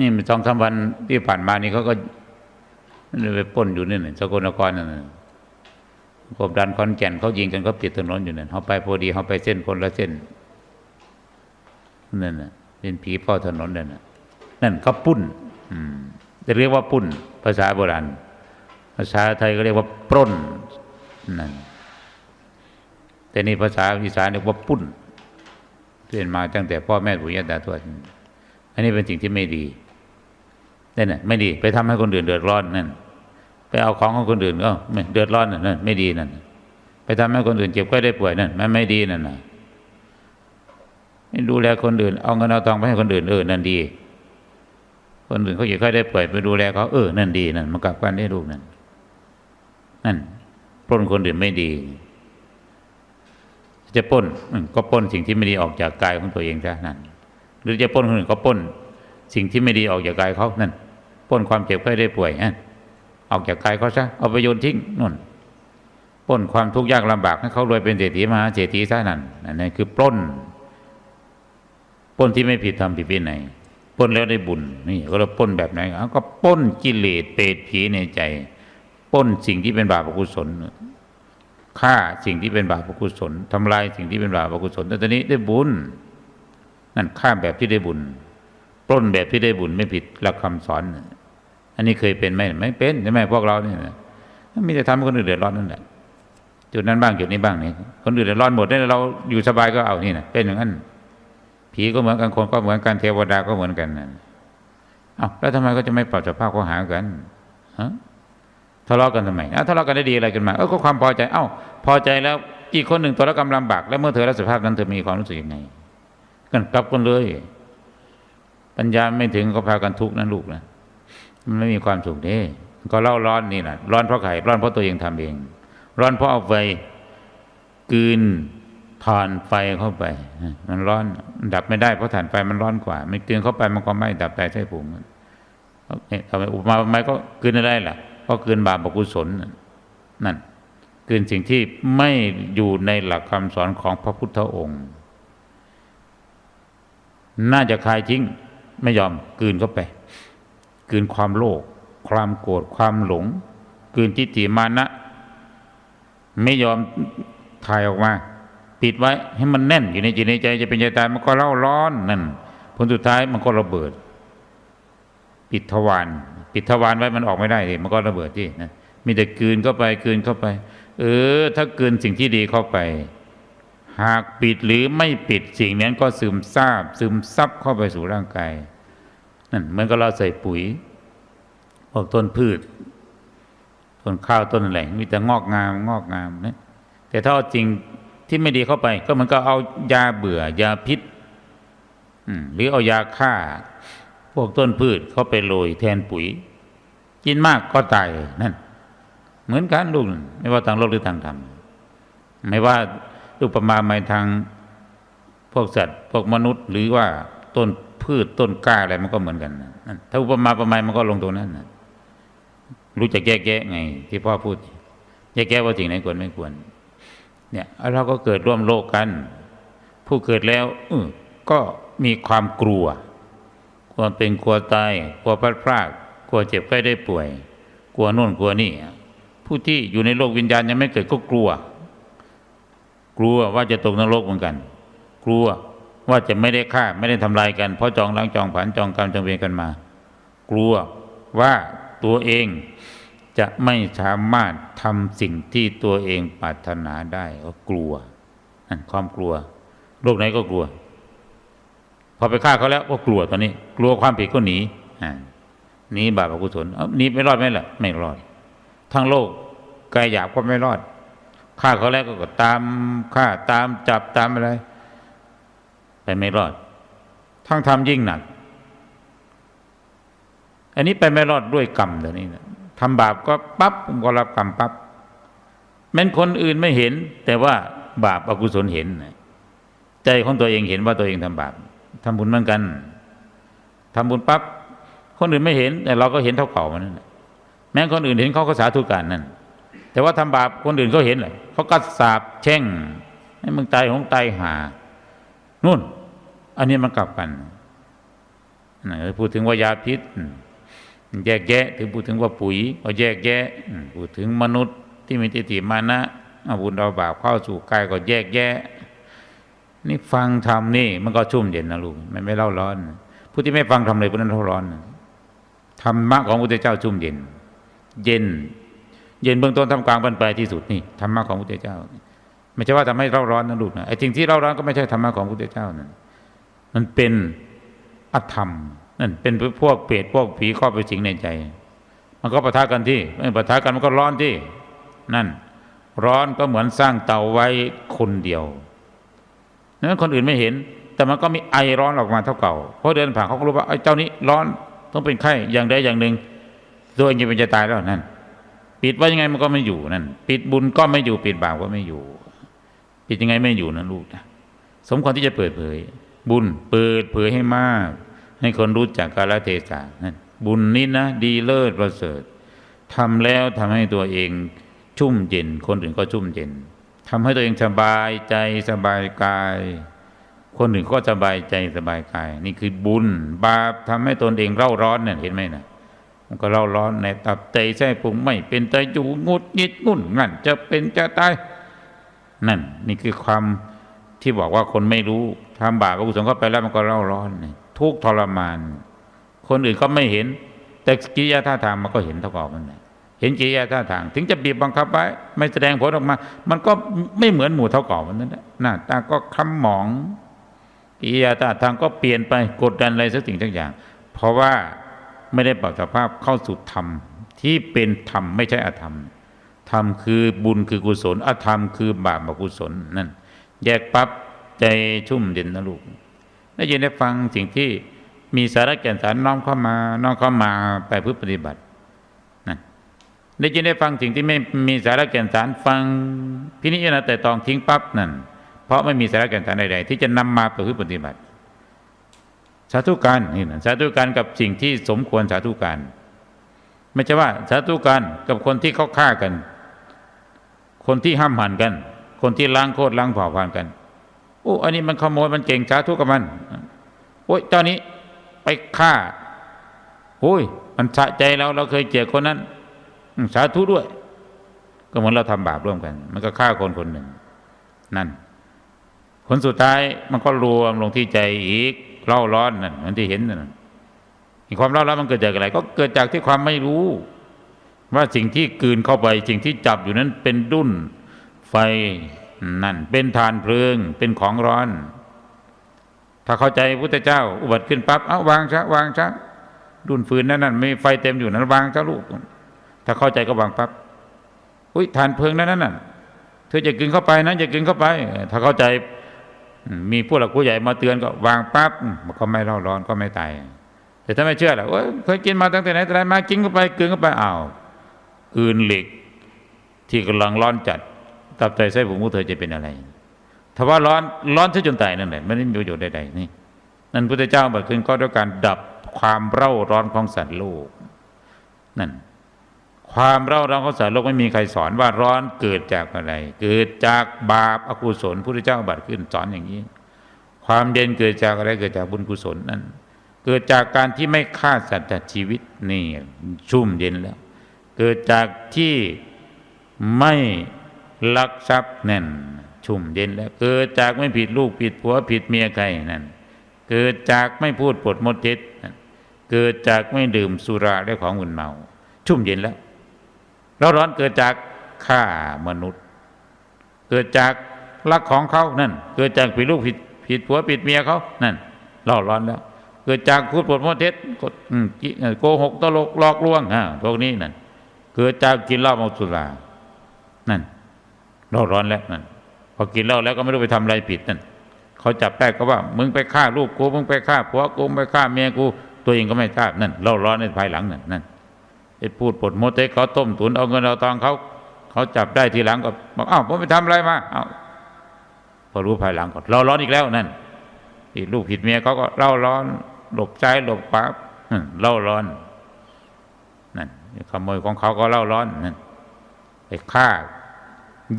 นี่มันสองสามวันที่ผ่านมานี่เขาก็ไปป้นอยู่นี่น่ะสกลนครนั่นน่ะกบดันคอนแก่นเขายิงกันเขาปิดถนนอยู่นั่นเขาไปพอดีเขาไปเส้นคนละเส้นนั่นน่ะเป็นผีเฝ้าถนนนั่นน่ะนั่นเขาปุ้น อืมจะเรียกว่าปุ้น ภาษาโบราณภาษาไทยก็เรียกว่าปล้นนั่นแต่นี่ภาษาอีสานเรียกว่าปุ้นเรียนมาตั้งแต่พ่อแม่ปู่ย่าตาทวดอันนี้เป็นสิ่งที่ไม่ดี นั่นน่ะไม่ดี ไปทำให้คนอื่นเดือดร้อนนั่นไปเอาของของคนอื่นก็เดือดร้อนนั่นไม่ดีนั่นไปทำให้คนอื่นเจ็บไข้ได้ป่วยนั่นมันไม่ดีนั่นนะไม่ดูแลคนอื่น เอาเงินเอาทองไปให้คนอื่นเออนั่นดี คนอื่นเขาเจ็บไข้ได้ป่วยไปดูแลเขาเออนั่นดีนั่นมันกลับกันได้ลูกนั่นนั่นปล้นคนอื่นไม่ดี จะปล้นก็ปล้นสิ่งที่ไม่ดีออกจากกายของตัวเองซะนั่นหรือจะปล้นคนอื่นก็ปล้น สิ่งที่ไม่ดีออกจากกายเขานั่นปล้นความเจ็บไข้ได้ป่วยนั่นออกจากกายเขาซะเอาไปโยนทิ้งนู่นปล้นความทุกข์ยากลำบากให้เขารวยเป็นเศรษฐีมหาเศรษฐีซะนั่นนั่นนั่นคือปล้นปล้นที่ไม่ผิดทำผิดวินัยปล้นแล้วได้บุญนี่ก็เราปล้นแบบไหนก็ปล้นกิเลสเปรตผีในใจปล้นสิ่งที่เป็นบาปอกุศลฆ่าสิ่งที่เป็นบาปอกุศลทำลายสิ่งที่เป็นบาปอกุศลแต่ตอนนี้ได้บุญนั่นฆ่าแบบที่ได้บุญ ปล้นแบบที่ได้บุญไม่ผิดหลักคำสอน อันนี้เคยเป็นไหมไม่เป็นใช่ไหมพวกเราเนี่ยมีแต่ทำให้คนอื่นเดือดร้อนนั่นแหละจุดนั้นบ้างจุดนี้บ้างนี่คนอื่นเดือดร้อนหมดเนี่ยเราอยู่สบายก็เอานี่นะเป็นอย่างนั้นผีก็เหมือนกันคนก็เหมือนกันเทวดาก็เหมือนกันนั่นเอาแล้วทำไมก็จะไม่ปรับสภาพเขาหากันฮะทะเลาะกันทำไมทะเลาะกันได้ดีอะไรกันมา เออก็ความพอใจเอ้าพอใจแล้วอีกคนหนึ่งตัวละกำลำบาก แล้วเมื่อเธอรับสภาพนั้นเธอมีความรู้สึกยังไงกันกลับกันเลย ปัญญาไม่ถึงก็พากันทุกข์นะลูกนะมันไม่มีความสุขเด้ก็เล่าร้อนนี่แหละร้อนเพราะใครร้อนเพราะตัวเองทำเอง ร้อนเพราะเอาไฟกืนทานไฟเข้าไป มันร้อนดับไม่ได้เพราะถ่านไฟมันร้อนกว่า ไม่กลืนเข้าไปมันก็ไม้ดับใจใช่ผมมันเนี่ยทำไมอุปมาทำไมก็กืนได้ล่ะก็กินบาปอกุศลนั่นกินสิ่งที่ไม่อยู่ในหลักคำสอนของพระพุทธองค์ น่าจะคลายทิ้ง ไม่ยอมกืนเข้าไป กืนความโลภความโกรธความหลง กืนทิฏฐิมานะ ไม่ยอมถ่ายออกมา ปิดไว้ให้มันแน่นอยู่ในจิตในใจจะเป็นใจตายมันก็เล่าร้อนนั่นผลสุดท้ายมันก็ระเบิด ปิดทวารปิดทวารไว้มันออกไม่ได้เลยมันก็ระเบิดที่นะมีแต่กืนเข้าไปกืนเข้าไป เออ ถ้ากืนสิ่งที่ดีเข้าไป หากปิดหรือไม่ปิดสิ่งนั้นก็ซึมซาบ ซึมซับเข้าไปสู่ร่างกายนั่นเหมือนกับเราใส่ปุ๋ยพวกต้นพืชต้นข้าวต้นอะไรมีแต่งอกงามงอกงามนะแต่ถ้าจริงที่ไม่ดีเข้าไป ก็มันก็เอายาเบื่อยาพิษหรือเอายาฆ่า พวกต้นพืชเขาไปโรยแทนปุ๋ย กินมากก็ตายนั่นเหมือนกันลูกไม่ว่าทางโลกหรือทางธรรมไม่ว่า อุปมาไม่ทางพวกสัตว์พวกมนุษย์ หรือว่าต้นพืชต้นกล้าอะไรมันก็เหมือนกันถ้าอุปมาประมาณมันก็ลงตรงนั้นรู้จักแยกแยะไง ที่พ่อพูดแยกแยะว่าสิ่งไหนควรไม่ควร เนี่ยเราก็เกิดร่วมโลกกัน ผู้เกิดแล้วอก็มีความกลัวกลัวเป็นกลัวตายกลัวพลาดพลาดกลัวเจ็บไข้ได้ป่วย กลัวโน่นกลัวนี่ผู้ที่อยู่ในโลกวิญญาณยังไม่เกิดก็กลัว กลัวว่าจะตกนรกเหมือนกัน กลัวว่าจะไม่ได้ฆ่าไม่ได้ทำลายกัน เพราะจองล้างจองผันจองกรรมจองเวรกันมา กลัวว่าตัวเองจะไม่สามารถทำสิ่งที่ตัวเองปรารถนาได้ก็กลัวนั่นความกลัวโลกไหนก็กลัว พอไปฆ่าเขาแล้วก็กลัวตอนนี้ กลัวความผิดก็หนีหนีบาปอกุศลหนีไม่รอดไหมล่ะ ไม่รอด ทั้งโลกกายหยาบก็ไม่รอด ฆ่าเขาแล้วก็ตามฆ่าตามจับตามอะไร ไปไม่รอด ทั้งทำยิ่งหนัก อันนี้ไปไม่รอดด้วยกรรมเดี๋ยวนี้นะทำบาปก็ปั๊บก็รับกรรมปั๊บแม้นคนอื่นไม่เห็น แต่ว่าบาปอกุศลเห็นใจของตัวเองเห็นว่าตัวเองทำบาปทำบุญเหมือนกันทำบุญปั๊บคนอื่นไม่เห็น แต่เราก็เห็นเท่าเก่ามันนั่นแม้คนอื่นเห็นเขาก็สาธุการนั่น แต่ว่าทำบาปคนอื่นเขาเห็นเลยเขาก็สาบแช่ง ให้มึงตายของตายหา นู่น อันนี้มันกลับกันพูดถึงว่ายาพิษ แยกแยะ ถึงพูดถึงว่าปุ๋ยก็แยกแยะ พูดถึงมนุษย์ที่มีทิฏฐิมานะอาบุญเอาบาปเข้าสู่กายก็แยกแยะ นี่ฟังธรรมนี่ มันก็ชุ่มเย็นนะลูกมันไม่เล่าร้อน ผู้ที่ไม่ฟังธรรมเลยผู้นั้นเล่าร้อนธรรมะของพระพุทธเจ้าชุ่มเย็น เย็น เย็นเบื้องต้นทำกลางบรรปลายที่สุดนี่ธรรมะของพระพุทธเจ้า ไม่ใช่ว่าทำให้เล่าร้อนนะลูกนะไอ้สิ่งที่เล่าร้อนก็ไม่ใช่ธรรมะของพระพุทธเจ้านั่นมันเป็นอธรรมนั่นเป็นพวกเปรตพวกผีเข้าไปสิงในใจ มันก็ปะทะกันที่ไม่ปะทะกันมันก็ร้อนที่ นั่น ร้อนก็เหมือนสร้างเตาไว้คนเดียวนั้นคนอื่นไม่เห็น แต่มันก็มีไอร้อนออกมาเท่าเก่าเพราะเดินผ่านเขาก็รู้ว่าไอ้เจ้านี้ร้อนต้องเป็นไข้อย่างใดอย่างหนึ่งตัวเองจะเป็นจะตายแล้วนั่น ปิดไว้ยังไงมันก็ไม่อยู่นั่น ปิดบุญก็ไม่อยู่ ปิดบาปก็ไม่อยู่ ปิดยังไงไม่อยู่นะลูกนะสมควรที่จะเปิดเผย บุญเปิดเผยให้มาก ให้คนรู้จักกาลเทศะนั่นบุญนี้นะดีเลิศประเสริฐทำแล้วทำให้ตัวเองชุ่มเย็น คนอื่นก็ชุ่มเย็นทำให้ตัวเองสบายใจสบายกาย คนอื่นก็สบายใจสบายกาย นี่คือบุญ บาปทำให้ตนเองเร่าร้อนเนี่ยเห็นไหมนะ มันก็เร่าร้อนในตับใจแท้ปุงไม่เป็นใจอยู่งุดงิดงุ่นงั่นจะเป็นจะตายนั่น นี่คือความที่บอกว่าคนไม่รู้ทำบาปอกุศลเข้าไปแล้วมันก็เร่าร้อน ทุกทรมาน คนอื่นก็ไม่เห็น แต่กิริยาท่าทางมันก็เห็นเท่ากับมันเห็นกิริยาท่าทาง ถึงจะบีบบังคับไว้ ไม่แสดงผลออกมา มันก็ไม่เหมือนหมู่เท่าก่อมันนั่นแหละหน้าตาก็คล้ำหมองกิริยาท่าทางก็เปลี่ยนไปกดดันอะไรสักสิ่งสักอย่าง เพราะว่า ไม่ได้ปรับสภาพเข้าสู่ธรรม ที่เป็นธรรมไม่ใช่อธรรม ธรรมคือบุญคือกุศล อธรรมคือบาปอกุศลนั่นแยกปั๊บใจชุ่มเย็นนะลูกได้ยินได้ฟังสิ่งที่มีสาระแก่นสารน้อมเข้ามาน้อมเข้ามาไปเพื่อปฏิบัตินั่นได้ยินได้ฟังสิ่งที่ไม่มีสาระแก่นสารฟังพินิจนะแต่ตองทิ้งปั๊บนั่นเพราะไม่มีสาระแก่นสารใดๆที่จะนำมาไปพื่อปฏิบัติ สาธุการนี่นะสาธุการกับสิ่งที่สมควรสาธุการ ไม่ใช่ว่าสาธุการกับคนที่เขาฆ่ากัน คนที่ห้ามหันกัน คนที่ล้างโคตรล้างเผ่าพันธุ์กันโอ้อันนี้มันขโมยมันเก่งสาธุกับมันโอ้ยเจ้านี้ไปฆ่าโอ้ย มันสะใจเราเราเคยเกลียดคนนั้นสาธุด้วย ก็เหมือนเราทำบาปร่วมกัน มันก็ฆ่าคนคนหนึ่ง นั่น ผลสุดท้ายมันก็รวมลงที่ใจอีก เล่าร้อนนั่นมือนที่เห็นนั่นความเล่าร้อนมันเกิดจากอะไร ก็เกิดจากที่ความไม่รู้ ว่าสิ่งที่กืนเข้าไป สิ่งที่จับอยู่นั้นเป็นดุ้นไฟนั่น เป็นฐานเพลิง เป็นของร้อน ถ้าเข้าใจพุทธเจ้า อุบัติขึ้นปั๊บเอาวางซะวางซะดุนฟืนนั่นนั่นมีไฟเต็มอยู่นั้นวางซะลูก ถ้าเข้าใจก็วางปั๊บอุ้ยฐานเพลิงนั่นนั่นเธอจะกินเข้าไปนะอย่ากินเข้าไป ถ้าเข้าใจ มีผู้หลักผู้ใหญ่มาเตือนก็วางปั๊บมันก็ไม่เล่าร้อนก็ไม่ตายแต่ถ้าไม่เชื่อล่ะเคยกินมาตั้งแต่ไหนแต่ไรมากินเข้าไปกลืนเข้าไปอ้าวกลืนเหล็ก ที่กำลังร้อนจัด ตับไตไส้พุงของเธอจะเป็นอะไรถ้าว่าร้อนร้อนซะจนตายนั่นแหละไม่ได้มีประโยชน์ใดๆนี่นั่นพุทธเจ้าบอกขึ้นก็ด้วยการดับความเร่าร้อนของสัตว์โลกนั่น ความเร่าร้อนของสัตว์โลกไม่มีใครสอนว่าร้อนเกิดจากอะไร เกิดจากบาปอกุศลพุทธเจ้าบัตรขึ้นสอนอย่างนี้ ความเย็นเกิดจากอะไรเกิดจากบุญกุศลนั่นเกิดจากการที่ไม่ฆ่าสัตว์ตัดชีวิตนี่ชุ่มเย็นแล้ว เกิดจากที่ไม่ลักทรัพย์นั่นชุ่มเย็นแล้ว เกิดจากไม่ผิดลูกผิดผัวผิดเมียใครนั่นเกิดจากไม่พูดปดมดเท็จนั่นเกิดจากไม่ดื่มสุราและของมึนเมา ชุ่มเย็นแล้ว เราร้อนเกิดจากฆ่ามนุษย์ เกิดจากรักของเขานั่น เกิดจากผิดลูกผิดผิดผัวผิดเมียเขานั่นเราร้อนแล้ว เกิดจากพูดปดมดเท็จกดโกหกตลกหลอกลวงอ่าพวกนี้นั่นเกิดจากกินเหล้าเมาสุรานั่นเราร้อนแล้วนั่นพอกินเหล้าแล้วก็ไม่รู้ไปทำอะไรผิดนั่นเขาจับได้ก็ว่า มึงไปฆ่าลูกกูมึงไปฆ่าผัวกูมึงไปฆ่าเมียกูตัวเองก็ไม่ทราบนั่นเราร้อนในภายหลังนั่นนั่น ไอ้พูดปดโมเท็จเขาต้มตุนเอาเงินเอาทองเขาเขาจับได้ทีหลังก็บอกอ้าวผมไปทำอะไรมาอ้าวพอรู้ภายหลังก็เราร้อนอีกแล้วนั่นผิดลูกผิดเมียเขาก็เล่าร้อน หลบใจหลบขวาอืมเล่าร้อนนั่นขโมยของเขาก็เล่าร้อนนั่นไปฆ่า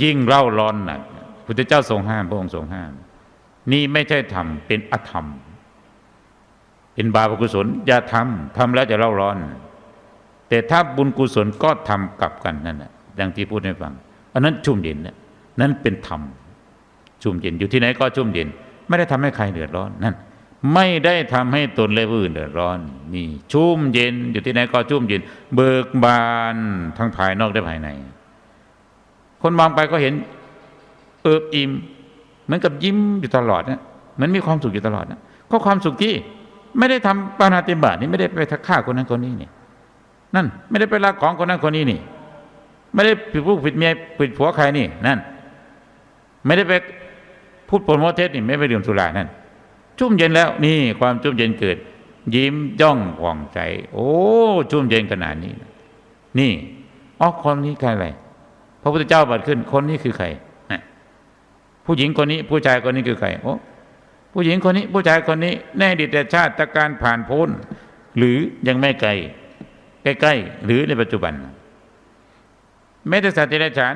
ยิ่งเล่าร้อนนักพุทธเจ้าทรงห้ามพระองค์ทรงห้าม นี่ไม่ใช่ธรรมเป็นอธรรม เป็นบาปกุศลอย่าทำทำแล้วจะเล่าร้อน แต่ถ้าบุญกุศลก็ทำกลับกันนั่นแหละดังที่พูดให้ฟังอันนั้นชุ่มเย็นนะนั่นเป็นธรรมชุ่มเย็นอยู่ที่ไหนก็ชุ่มเย็น ไม่ได้ทำให้ใครเดือดร้อนนั่นไม่ได้ทำให้ตนและผู้อื่นเดือดร้อน นี่ชุ่มเย็น อยู่ที่ไหนก็ชุ่มเย็น เบิกบานทั้งภายนอกและภายใน คนมองไปก็เห็น เอิบอิ่มเหมือนกับยิ้มอยู่ตลอดนะเหมือนมีความสุขอยู่ตลอดนะก็ความสุขที่ ไม่ได้ทำปานาติบาตนี่ไม่ได้ไปทักฆ่าคนนั้นคนนี้เนี่ย นั่น ไม่ได้ไปลักของคนนั้นคนนี้นี่ ไม่ได้ผิดผู้ผิดเมียผิดผัวใครนี่ นั่น ไม่ได้ไปพูดปนโมเทศนี่ไม่ไปดื่มสุรานั่น ชุ่มเย็นแล้วนี่ความชุ่มเย็นเกิด ยิ้มย่องผ่องใจ โอ้ชุ่มเย็นขนาดนี้ นี่อ๋อคนนี้ใครอะไรพระพุทธเจ้าบัดขึ้น คนนี้คือใครผู้หญิงคนนี้ ผู้ชายคนนี้คือใครโอ้ผู้หญิงคนนี้ผู้ชายคนนี้ในอดีตชาติการผ่านพ้น หรือยังไม่ไกล ใกล้ๆ หรือในปัจจุบัน แม้แต่สัตว์เดรัจฉาน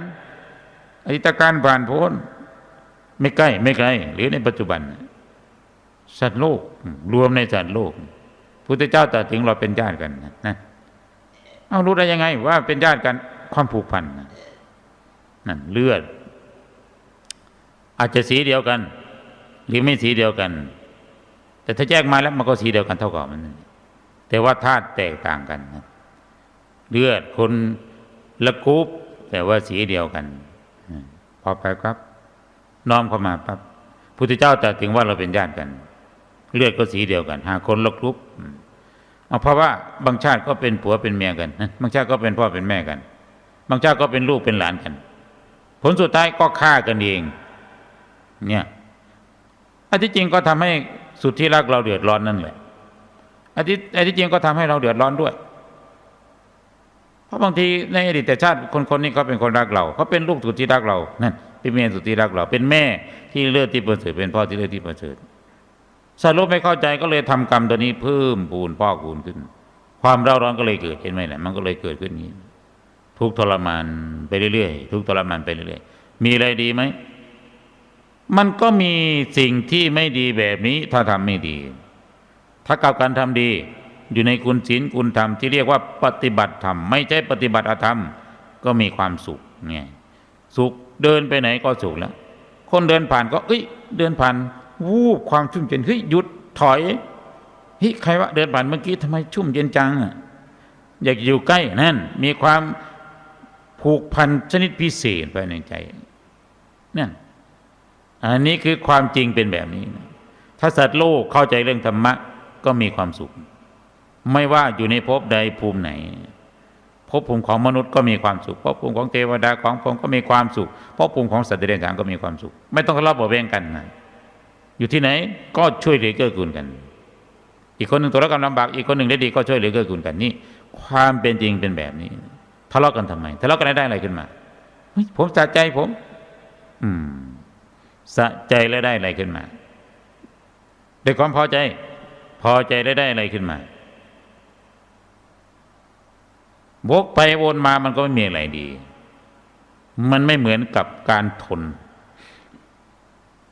อดีตการผ่านพ้นไม่ใกล้ไม่ไกล หรือในปัจจุบัน สัตว์โลกรวมในสัตว์โลกพุทธเจ้าตรัสถึงเราเป็นญาติกันนะเอารู้ได้ยังไง ว่าเป็นญาติกันความผูกพันนั่นเลือด อาจจะสีเดียวกัน หรือไม่สีเดียวกัน แต่ถ้าแยกมาแล้วมันก็สีเดียวกันเท่ากับมันแต่ว่าธาตุแตกต่างกันนะ เลือดคนละกรุ๊ปแต่ว่าสีเดียวกันพอไปครับน้อมเข้ามาปั๊บพุทธเจ้าตรัสถึงว่าเราเป็นญาติกัน เลือดก็สีเดียวกันหาคนละกรุ๊ปเอาเพราะว่าบางชาติก็เป็นผัวเป็นเมียกัน บางชาติก็เป็นพ่อเป็นแม่กัน บางชาติก็เป็นลูกเป็นหลานกัน ผลสุดท้ายก็ฆ่ากันเอง เนี่ยอันที่จริงก็ทำให้สุดที่รักเราเดือดร้อนนั่นแหละอันที่อันที่จริงก็ทำให้เราเดือดร้อนด้วย เพราะบางทีในอดีตชาติคนคนนี้เขาเป็นคนรักเราเขาเป็นลูกสุดที่รักเรานั่นเป็นเมียสุดที่รักเรา เป็นแม่ที่เลือดที่ประเสริฐเป็นพ่อที่เลือดที่ประเสริฐสรุปไม่เข้าใจก็เลยทำกรรมตัวนี้เพิ่มปูนพ่อคูณขึ้น ความเร่าร้อนก็เลยเกิดเห็นไหมล่ะมันก็เลยเกิดขึ้นนี้ ทุกทรมานไปเรื่อยๆทุกทรมานไปเรื่อยๆมีอะไรดีไหมมันก็มีสิ่งที่ไม่ดีแบบนี้ถ้าทำไม่ดี ถ้ากับการทำดี อยู่ในคุณศีลคุณธรรมที่เรียกว่าปฏิบัติธรรม ไม่ใช่ปฏิบัติอธรรม ก็มีความสุขเนี่ยสุขเดินไปไหนก็สุขแล้ว คนเดินผ่านก็ เอ้ย เดินผ่าน วูบความชุ่มเย็นเฮ้ยหยุดถอยเฮ้ยใครวะเดินผ่านเมื่อกี้ทำไมชุ่มเย็นจังอยากอยู่ใกล้นั่นมีความผูกพันชนิดพิเศษภายในใจนั่นอันนี้คือความจริงเป็นแบบนี้ ถ้าสัตว์โลกเข้าใจเรื่องธรรมะก็มีความสุข ไม่ว่าอยู่ในภพใดภูมิไหนภพภูมิของมนุษย์ก็มีความสุขภพภูมิของเทวดาของพรหมก็มีความสุขภพภูมิของสัตว์เดรัจฉานก็มีความสุข ไม่ต้องทะเลาะเบาแวงกันนะอยู่ที่ไหนก็ช่วยเหลือเกื้อกูลกัน อีกคนหนึ่งตัวละกำลำบากอีกคนหนึ่งได้ดีก็ช่วยเหลือเกื้อกูลกันนี่ความเป็นจริงเป็นแบบนี้ทะเลาะกันทำไมทะเลาะกันได้อะไรขึ้นมาผมสะใจผม อืมสะใจแล้วได้อะไรขึ้นมาด้วยความพอใจ พอใจแล้วได้อะไรขึ้นมา วกไปวนมามันก็ไม่มีอะไรดี มันไม่เหมือนกับการทน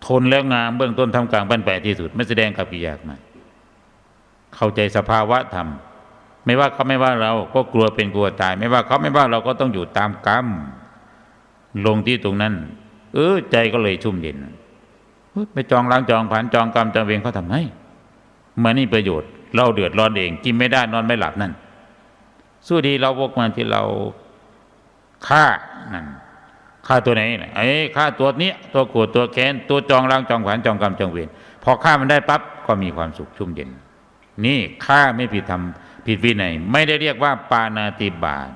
ทนแล้วงามเบื้องต้นทำกลางบันแปลที่สุด ไม่แสดงกับกิยากมาเข้าใจสภาวะธรรม ไม่ว่าเขาไม่ว่าเราก็กลัวเป็นกลัวตาย ไม่ว่าเขาไม่ว่าเราก็ต้องอยู่ตามกรรมลงที่ตรงนั้น เออใจก็เลยชุ่มเย็นไปจองล้างจองผ่านจองกรรมจองเวรเขาทำให้มันนี่ประโยชน์ เราเดือดร้อนเอง กินไม่ได้นอนไม่หลับนั่น สู้ดีเราพวกมันที่เราฆ่านั่นฆ่าตัวไหนไอ้ฆ่าตัวนี้ตัวโกรธตัวแค้นตัวจองล้างจองผ่านจองกรรมจองเวรพอฆ่ามันได้ปั๊บก็มีความสุขชุ่มเย็น นี่ฆ่าไม่ผิดธรรมผิดวินัยไม่ได้เรียกว่าปานาติบาต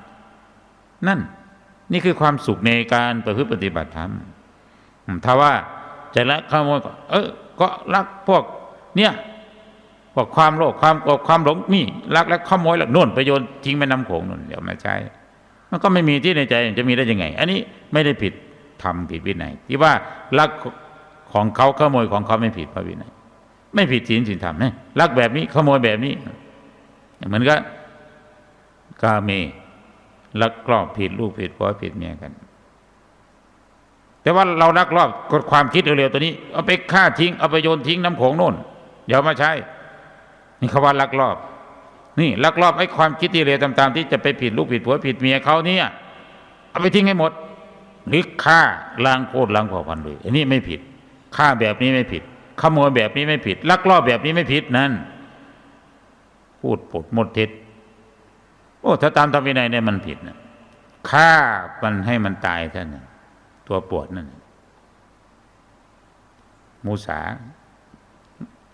นั่นนี่คือความสุขในการประพฤติปฏิบัติธรรมถ้าว่าจะละขโมยก็เออก็รักพวกเนี่ย พวกความโลภความโกรธความหลงนี่รักและขโมยแล้วน่นไปโยนทิ้งแม่น้ำโขงน่นเดี๋ยวมาใช้ มันก็ไม่มีที่ในใจจะมีได้ยังไง อันนี้ไม่ได้ผิดทำผิดวินัยที่ว่ารักของเขาขโมยของเขาไม่ผิดพระวินัยไม่ผิดศีลศีลธรรมนะรักแบบนี้ขโมยแบบนี้เหมือนกับกาเมลักลอบผิดลูกผิดผัวผิดเมียกัน แต่ว่าเราลักลอบกดความคิดเร็วๆตัวนี้ เอาไปฆ่าทิ้งเอาไปโยนทิ้งน้ำโขงโน่นอย่ามาใช้ นี่เขาว่าลักลอบ นี่ลักลอบไอ้ความคิดที่เลวต่างๆที่จะไปผิดลูกผิดผัวผิดเมียเขาเนี่ยเอาไปทิ้งให้หมดหรือฆ่าล้างโคตรล้างเผ่าพันธุ์เลยอันนี้ไม่ผิดฆ่าแบบนี้ไม่ผิดขโมยแบบนี้ไม่ผิด ลักลอบแบบนี้ไม่ผิดนั่นพูดปดมดท็จโอ้ถ้าตามธรรมวินัยเนี่ยมันผิดนะฆ่ามันให้มันตายท่านนะตัวปวดนั่นมูสา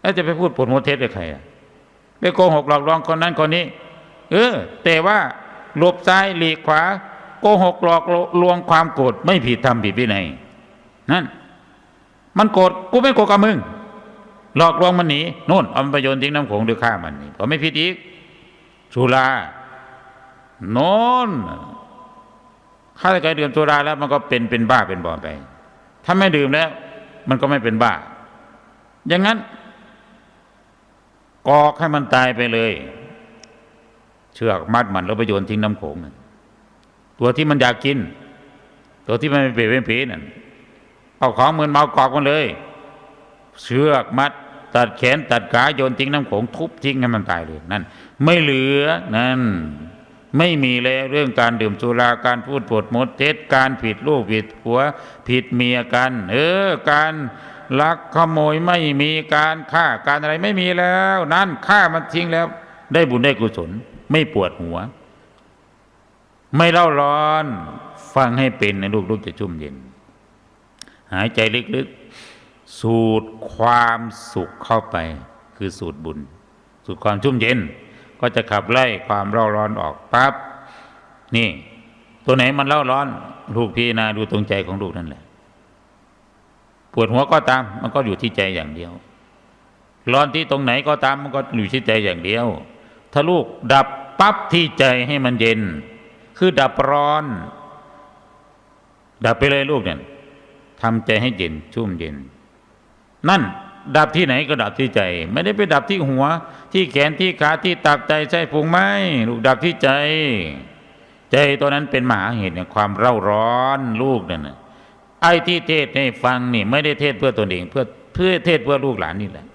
แล้วจะไปพูดปดมดเท็จกับใครอะ ไปโกหกหลอกลวงคนนั้นคนนี้ เออ แต่ว่าหลบซ้ายหลีกขวา โกหกหลอกลวงความโกรธไม่ผิดทำผิดวินัยนั่น มันโกรธกูไม่โกรธกับมึงหลอกลวงมันหนีนู่นเอามันไปโยนทิ้งน้ำโขงหรือฆ่ามันนี่ก็ไม่ผิดอีกสุราโน่นถ้าใครดื่มสุราแล้วมันก็เป็นเป็นบ้าเป็นบอไป ถ้าไม่ดื่มแล้ว มันก็ไม่เป็นบ้า อย่างนั้น กอกให้มันตายไปเลย เชือกมัดมันแล้วไปโยนทิ้งน้ำโขงตัวที่มันอยากกิน ตัวที่มันเป็นเปรตเป็นผีนั่นเอาของมือนเมากอกมันเลย เชือกมัด ตัดแขนตัดขาโยนทิ้งน้ำโขงทุบทิ้งให้มันตายเลยนั่นไม่เหลือนั่นไม่มีแล้วเรื่องการดื่มสุราการพูดปดมดเท็จการผิดลูกผิดผัว ผิดเมียกัน เออการ ลักขโมยไม่มีการฆ่าการอะไรไม่มีแล้ว นั่นฆ่ามันทิ้งแล้ว ได้บุญได้กุศล ไม่ปวดหัว ไม่เล่าร้อน ฟังให้เป็นนะลูกลูกจะชุ่มเย็น หายใจลึกๆ สูดความสุขเข้าไป คือสูดบุญ สูดความชุ่มเย็น ก็จะขับไล่ความเร่าร้อนออกปั๊บนี่ ตัวไหนมันเล่าร้อน ลูกพี่นาดูตรงใจของลูกนั่นแหละ ปวดหัวก็ตาม มันก็อยู่ที่ใจอย่างเดียว ร้อนที่ตรงไหนก็ตามมันก็อยู่ที่ใจอย่างเดียว ถ้าลูกดับปั๊บที่ใจให้มันเย็น คือดับร้อน ดับไปเลยลูกเนี่ยทำใจให้เย็นชุ่มเย็น นั่นดับที่ไหนก็ดับที่ใจ ไม่ได้ไปดับที่หัว ที่แขนที่ขาที่ตับใจใช่พุงไม่ลูกดับที่ใจ ใจตัวนั้นเป็นมหาเหตุแห่งความเร่าร้อนลูกนั่นนะ ไอ้ที่เทศให้ฟังนี่ไม่ได้เทศเพื่อตนเอง เพื่อเพื่อเทศเพื่อลูกหลานนี่แหละ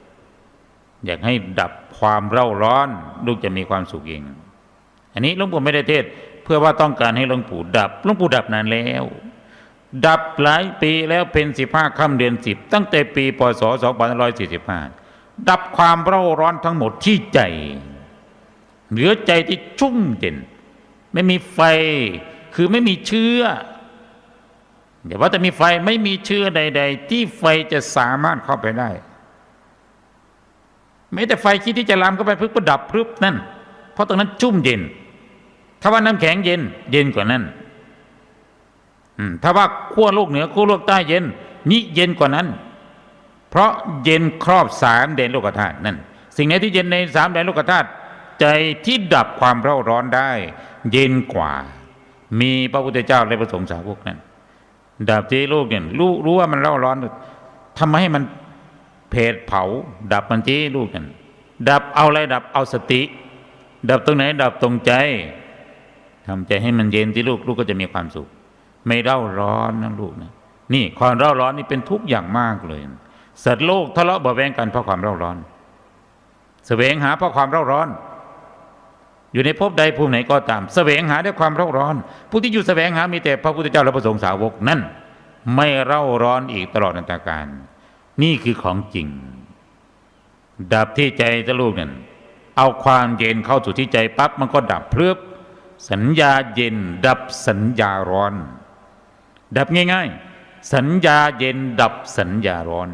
อยากให้ดับความเร่าร้อน ลูกจะมีความสุขเอง อันนี้หลวงปู่ไม่ได้เทศ เพื่อว่าต้องการให้หลวงปู่ดับหลวงปู่ดับนานแล้ว ดับหลายปีแล้วเป็นสิบห้าค่ำเดือนสิบตั้งแต่ปีพศสองพันร้อยสี่สิบห้าดับความเร่าร้อนทั้งหมดที่ใจ เหลือใจที่ชุ่มเย็น ไม่มีไฟคือไม่มีเชื้อ อย่าว่าแต่มีไฟไม่มีเชื้อใด ๆ ที่ไฟจะสามารถเข้าไปได้แม้แต่ไฟคิดที่จะลามเข้าไปพึบก็ดับพรึบนั่น เพราะตรงนั้นชุ่มเย็น ถ้าว่าน้ำแข็งเย็น เย็นกว่านั้นถ้าว่าขั้วโลกเหนือขั้วโลกใต้เย็น นี่เย็นกว่านั้น เพราะเย็นครอบสามแดนโลกธาตุนั่น สิ่งไหนที่เย็นในสามแดนโลกธาตุใจที่ดับความเร่าร้อนได้ เย็นกว่า มีพระพุทธเจ้าและพระสงฆ์สาวกนั่น ดับที่โลกเนี่ยรู้รู้ว่ามันเร่าร้อนทำให้มันเพดเผา ดับมันที่ลูกนั่นดับเอาอะไรดับเอาสติ ดับตรงไหน ดับตรงใจทำใจให้มันเย็นที่ลูกลูกก็จะมีความสุข ไม่เร่าร้อนนะลูกนะนี่ความเร่าร้อนนี่เป็นทุกอย่างมากเลยสัตว์โลกทะเลาะเบาแวงกันเพราะความเร่าร้อน แสวงหาเพราะความเร่าร้อน อยู่ในภพใดภูมิไหนก็ตามแสวงหาด้วยความเร่าร้อน ผู้ที่อยู่แสวงหามีแต่พระพุทธเจ้าและพระสงฆ์สาวกนั่นไม่เร่าร้อนอีกตลอดอันตรการ นี่คือของจริง ดับที่ใจตะลูกนั่นเอาความเย็นเข้าสู่ที่ใจปั๊บมันก็ดับเพลือบสัญญาเย็น ดับสัญญาร้อน ดับง่ายๆ สัญญาเย็นดับสัญญาร้อน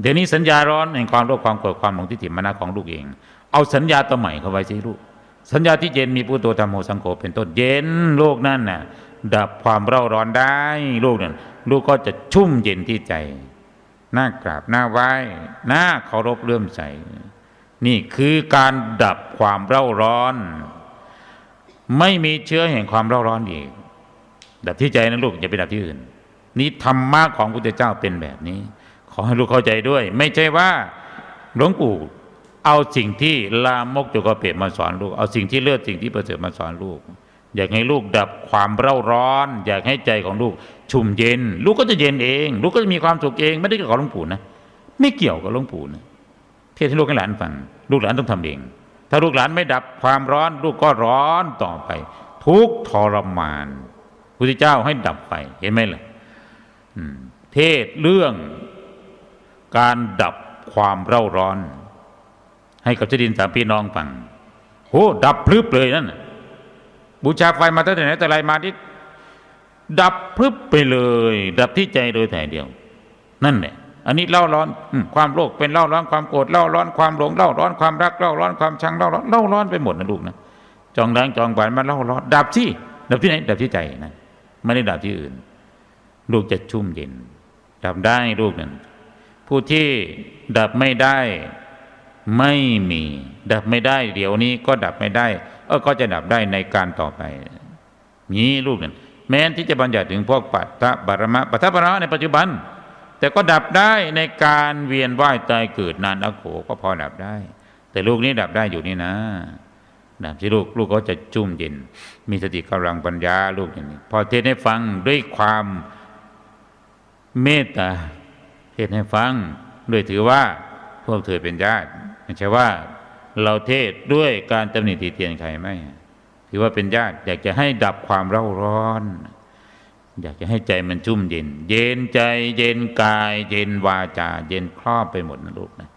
เดี๋ยวนี้สัญญาร้อนแห่งความโลภความโกรธความหลงทิฏฐิมานะของลูกเอง เอาสัญญาตัวใหม่เข้าไว้สิลูกสัญญาที่เย็นมีผู้ตัวธรรมโมสังโฆเป็นต้นเย็นโลกนั่นน่ะ ดับความเร่าร้อนได้ลูกนั่นลูกก็จะชุ่มเย็นที่ใจหน้ากราบหน้าไหว้หน้าเคารพเลื่อมใสนี่คือการดับความเร่าร้อน ไม่มีเชื้อแห่งความเร่าร้อนอีก ดับที่ใจนะลูกอย่าไปดับที่อื่น นี่ธรรมะของพุทธเจ้าเป็นแบบนี้ ขอให้ลูกเข้าใจด้วย ไม่ใช่ว่าหลวงปู่ เอาสิ่งที่ลามกจุกเปรตมาสอนลูก เอาสิ่งที่เลือดสิ่งที่ประเสริฐมาสอนลูก อยากให้ลูกดับความเร่าร้อน อยากให้ใจของลูกชุ่มเย็น ลูกก็จะเย็นเอง ลูกก็จะมีความสุขเองไม่ได้เกี่ยวกับหลวงปู่นะไม่เกี่ยวกับหลวงปู่นะเทศให้ลูกให้หลานฟังลูกหลานต้องทำเอง ถ้าลูกหลานไม่ดับความร้อน ลูกก็ร้อนต่อไป ทุกทรมานพุทธเจ้าให้ดับไปเห็นไหมล่ะเทศเรื่องการดับความเร่าร้อน ให้กับเจดินสามพี่น้องฟังโอ้ดับพลึบเลยนั่นบูชาไฟมาตั้งแต่ไหนแต่ไรมาที่ดับพลึบไปเลย ดับที่ใจโดยแต่เดียว นั่นแหละอันนี้เล่าร้อนความโลภเป็นเล่าร้อนความโกรธเล่าร้อนความหลงเล่าร้อนความรักเล่าร้อนความชังเล่าร้อนเล่าร้อนไปหมดนะลูกนะจองดังจองบานมาเล่าร้อนดับที่ดับที่ไหนดับที่ใจนะไม่ได้ดับที่อื่น ลูกจะชุ่มเย็น ดับได้ลูกนั้นผู้ที่ดับไม่ได้ ไม่มี ดับไม่ได้ เดี๋ยวนี้ก็ดับไม่ได้ เออก็จะดับได้ในการต่อไปนี้ลูกนั้นแม้นที่จะบัญญัติถึงพวกปัตตบารมะปัตตบารมะในปัจจุบัน แต่ก็ดับได้ในการเวียนว่ายตายเกิดนานอโขก็พอดับได้ แต่ลูกนี้ดับได้อยู่นี่นะดับที่ลูกลูกก็จะจุ่มเย็น มีสติกำลังปัญญาลูกอย่างนี้พอเทศให้ฟังด้วยความเมตตาเทศให้ฟัง โดยถือว่าพวกเธอเป็นญาติ ไม่ใช่ว่าเราเทศด้วยการตำหนิตีเตียนใครไม่ถือว่าเป็นญาติอยากจะให้ดับความเร่าร้อน อยากจะให้ใจมันชุ่มเย็น เย็นใจ เย็นกาย เย็นวาจา เย็นครอบไปหมดนะลูกนะ